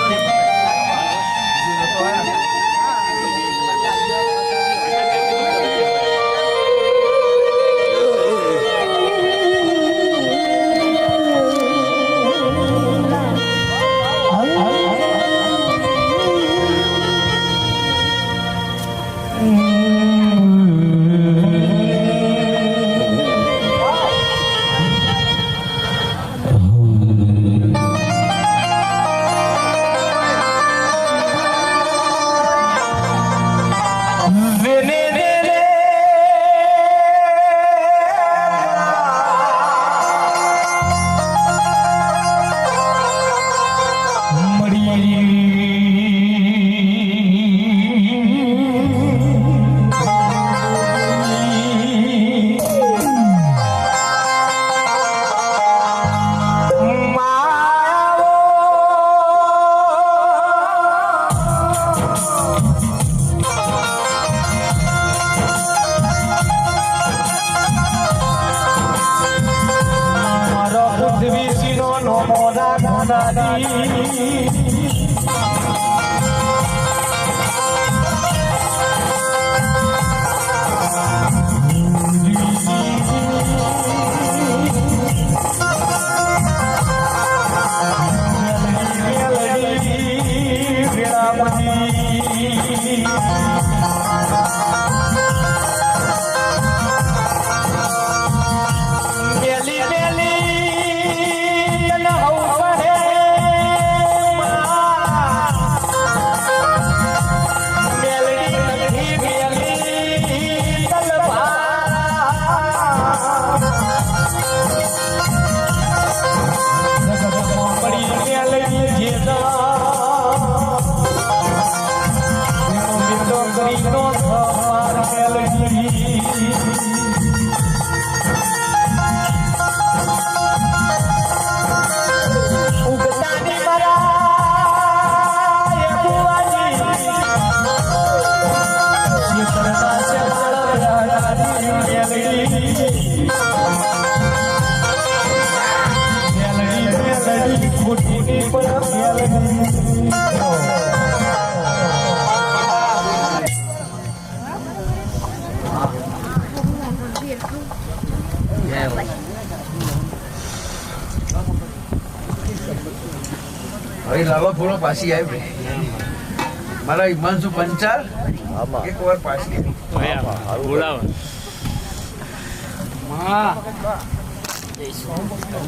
嗯。મોરા no હવે લાવા ફોડો પાછી આવી મારા હિમાંશુ પંચાલ. એક વાર પાછી.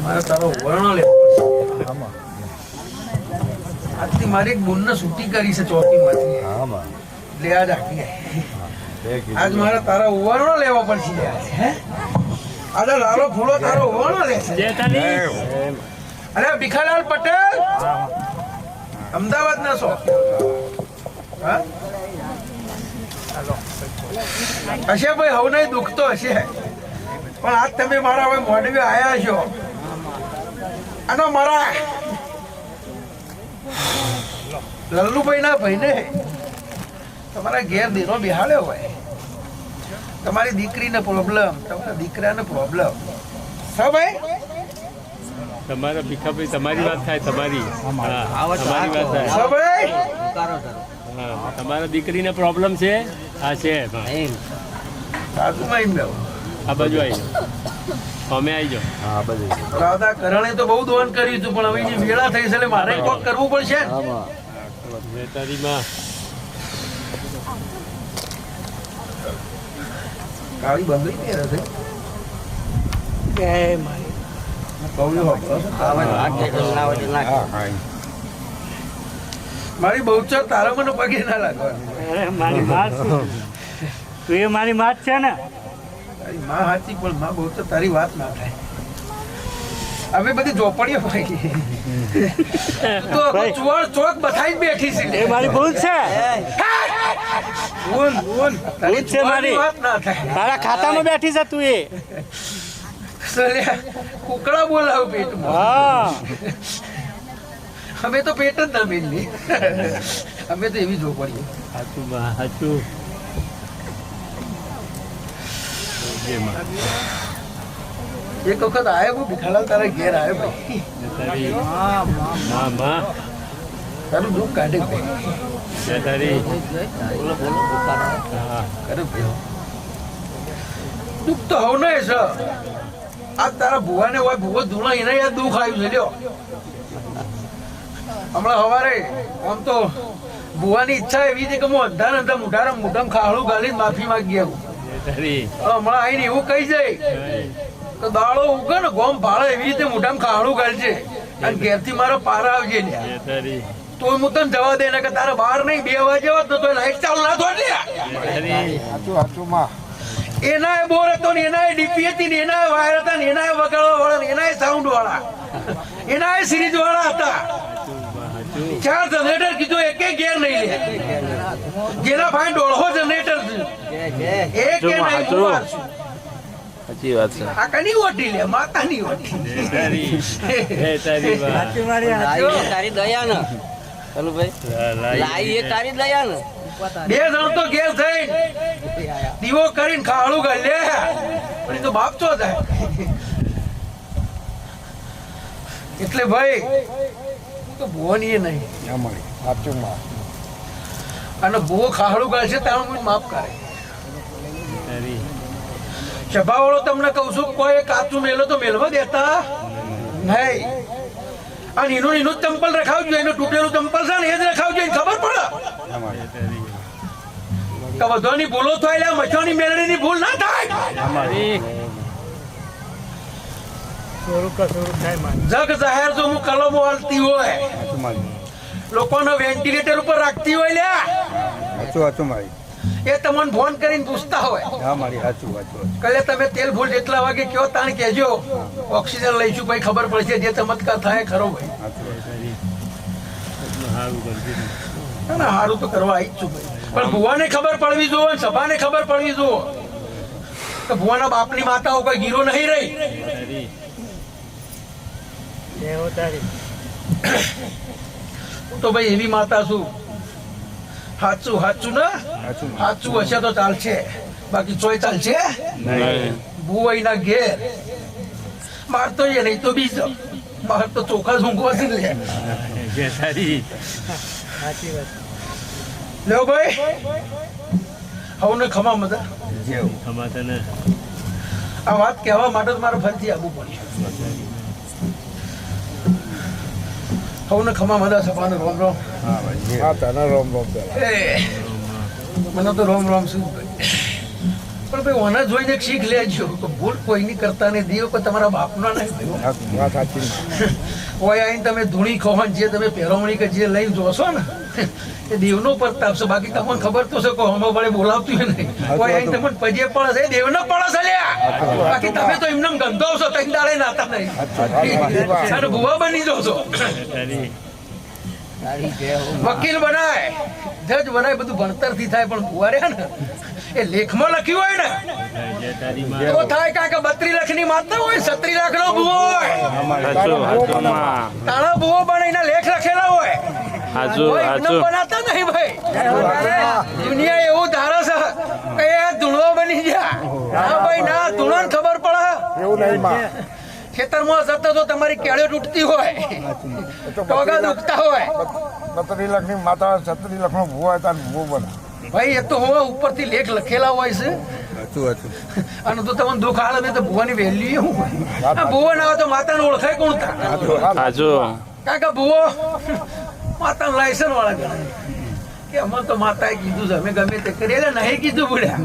મારે તારો વર્ણ લેવો આજથી મારી એક બોન છૂટી કરી છે ચોકીમાંથી. એટલે આજ આખી આજ મારે તારા ઉવારણો લેવા પડશે. યાર. હે? આજે લાલો ફૂલો તારો વર્ણ લેશે અરે ભીખાલાલ પટેલ? અમદાવાદ ના છો. હશે ભાઈ હવે નહીં દુઃખ તો હશે. પણ આજ તમે મારા હવે મોડવી આવ્યા છો. અને મારા લલ્લુભાઈ ના ભાઈને તમારા ઘેર દીનો બિહાડ્યો હોય. તમારી દીકરીને પ્રોબ્લેમ તમારા દીકરાને પ્રોબ્લેમ હા ભાઈ? તમારા ભીખાભાઈ તમારી વાત થાય તમારી. તમારી વાત થાય. હા ભાઈ? હા તમારા દીકરીને પ્રોબ્લેમ છે? હા છે સાસુમાં એમ. આ બાજુ આવી જાઓ. અમે આવી જાઓ. રાધા કરણે તો બહુ દોન કર્યું હતું પણ હવે જે વેળા થઈ છે એટલે મારે કોક કરવું પડશે ને. કાળી બંગડી પહેરે છે. કૌલી હોપરો છે. મારી બહુચર તારા મને પગે ના લાગવાની. મારી વાત? તું એ મારી માત છે ને? તારી માં સાચી પણ માં બહુચર તારી વાત ના થાય. અમે બધી ઝોપડીઓ ભાઈ. તો. ચોર ચોક બધાઈ બેઠી છે. એ મારી ભૂલ છે? બોલ તારી ભૂલ છે મારી. ચોરની વાત ના થાય. તારા ખાતામાં બેઠી છે તું એ. સલ્યા, કુકડા બોલાવ પેટમાં. હા. અમે તો પેટ જ ના મેલી અમે તો એવી ઝોપડીઓ. સાચું બા સાચું. એક વખત આવ્યો કોઈ ભીખાલાલ તારા ઘેર આવ્યો ભાઈ. તારું દુઃખ કાઢે દુઃખ તો હવ નહીં સર. આ તારા ભુવાને હોય ભુવો ધૂણા એને યાર દુઃખ આવ્યું છે લ્યો. હમણાં સવારે આમ તો ભુવાની ઈચ્છા એવી છે કે હું અંધાર અંધા મોઢારા મોઢામ ખાડું ગાલીને માફી માંગી આવું. હમણાં આવીને એવું કહી જાય તો દાળો ઉગે ને ગોમ ભાળે એવી રીતે મોઢામાં ખાડું ગાલશે અને ઘેરથી મારો પારા આવજે લ્યા. તો હું તને જવા દે ને કે તારે બહાર નહીં બે વાગે હોત ને તો લાઈટ ચાલુ ના થોડ લ્યા. એનાય બોર હતો ને એનાય ડીપી હતી ને એનાય વાયર હતા ને એનાય વગાડવા વાળા ને એનાય સાઉન્ડ વાળા. એનાય સિરીઝ વાળા હતા. ચાર જનરેટર કીધું એકે ગેર નહીં લે. જેના ભાઈ દોઢો જનરેટર એક કે નહીં. સાચી વાત છે. કાકાની ઓટી લે માતાની ઓટી તારી. તારી તારી દયા ન. ચાલુ ભાઈ. લાઈ. એ તારી દયા ન. બે જણ તો ગેર થઈ દીવો કરીને ખાળું ગળ લે. પણ તો બાપ તો થાય? એટલે ભાઈ હું તો ભુવની એ નહીં. અને ભૂવો ખાડું ગાળશે તારું હું માફ કરે. સભાવાળો તમને કહું છું કોઈ કાચું મેલો તો મેલવા દેતા. નહીં. અને એનું એનું ચંપલ રખાવજો એનું તૂટેલું ચંપલ છે ને એ જ રખાવજો એને ખબર પડે. કે બધાની ભૂલો થાય મચ્છોની મેળણીની ભૂલ ના થાય. જગ જાહેર જો હું કલમો હાલતી હોય લોકોને વેન્ટિલેટર ઉપર રાખતી હોય લ્યા. સાચું સાચું મારી એ તમને ફોન કરીને પૂછતા હોય. હા મારી સાચું વાત કલે તમે તેલ ફૂલ જેટલા વાગે કયો તાણ કહેજો. ઓક્સિજન લઈશું ભાઈ ખબર પડશે જે ચમત્કાર થાય ખરો ભાઈ. સારું ના, ના સારું તો કરવા આવી જ છું ભાઈ. પણ ભુવાને ખબર પડવી જોઈએ સભાને ખબર પડવી જોવો તો ભુવાના બાપની માતાઓ કોઈ ગીરો નહીં રહી. હું તો ભાઈ એવી માતા છું સાચું સાચું ને? સાચું હશે તો ચાલશે બાકી ચોય ચાલશે ભુવાઈ ના ઘેર. માર તો એ નહીં તો બીજો. માર તો ચોખા ઝૂંઘવા છે લે. લ્યો ભાઈ. હવને ખમા મજા. જેવું. અમાતા ને આ વાત કહેવા માટે તો મારે ફરીથી આવવું પડ્યું. હવને ખમા મજા સભાને રોમ રોમ હા ભાઈ હા તને રોમ રોમ પેલા એ, મને તો રોમ રોમ શું પણ ભાઈ ઓના જોઈને શીખ લેજો. ભૂલ કોઈની કરતા નહીં દેવ કોઈ તમારા બાપના નહીં વાત સાચી. કોઈ આવીને તમે ધૂણી ખોહન જે તમે પહેરવણી કે જે લઈને જોશો ને એ દેવનો પ્રતાપ છે. બાકી તમને ખબર તો છે કોઈ હમો વડે બોલાવતું નહીં. કોઈ આવીને તમને પજે પડે છે. દેવનો પડે છે લ્યા. બાકી તમે તો એમને ગંધો છો તઈ દાડે નાતા નહીં. અને ભુવા બની જશો. વકીલ બનાય. જજ બનાય બધું ભણતરથી થાય પણ ભુવા રહ્યા ને. એ લેખમાં લખ્યું હોય ને. તો થાય કાંઈ કે બત્રી લાખની માતા હોય સત્રી લાખ નો ભુવો હોય. તાળો ભૂવો પણ તાણા ભુવો બને એના લેખ લખેલા હોય. બનાતા નહીં ભાઈ. દુનિયા એવું ધારે છે કે ધૂણો બની ગયા. ના ભાઈ ના ધૂણો ને ખબર પડે. એવું નહીં ખેતરમાં જતો તો તમારી કેળે તૂટતી હોય. ટોગા દુખતા હોય. સત્તરી લાખની માતા સત્તરી લખ નો ભૂવો હતા ભૂવો બના ભાઈ એક તો હું ઉપરથી લેખ લખેલા હોય છે. સાચું અને તો તમને દુઃખ ને તો ભુવાની વેલ્યુ શું આ ભુવો ના હોય તો માતાને ઓળખાય કોણ તા? સાચું કારણ કે ભુવો માતાનું લાયસન્સ વાળા કે અમે તો માતાએ કીધું છે અમે ગમે તે કરીએ એટલે નહીં કીધું બોલ્યા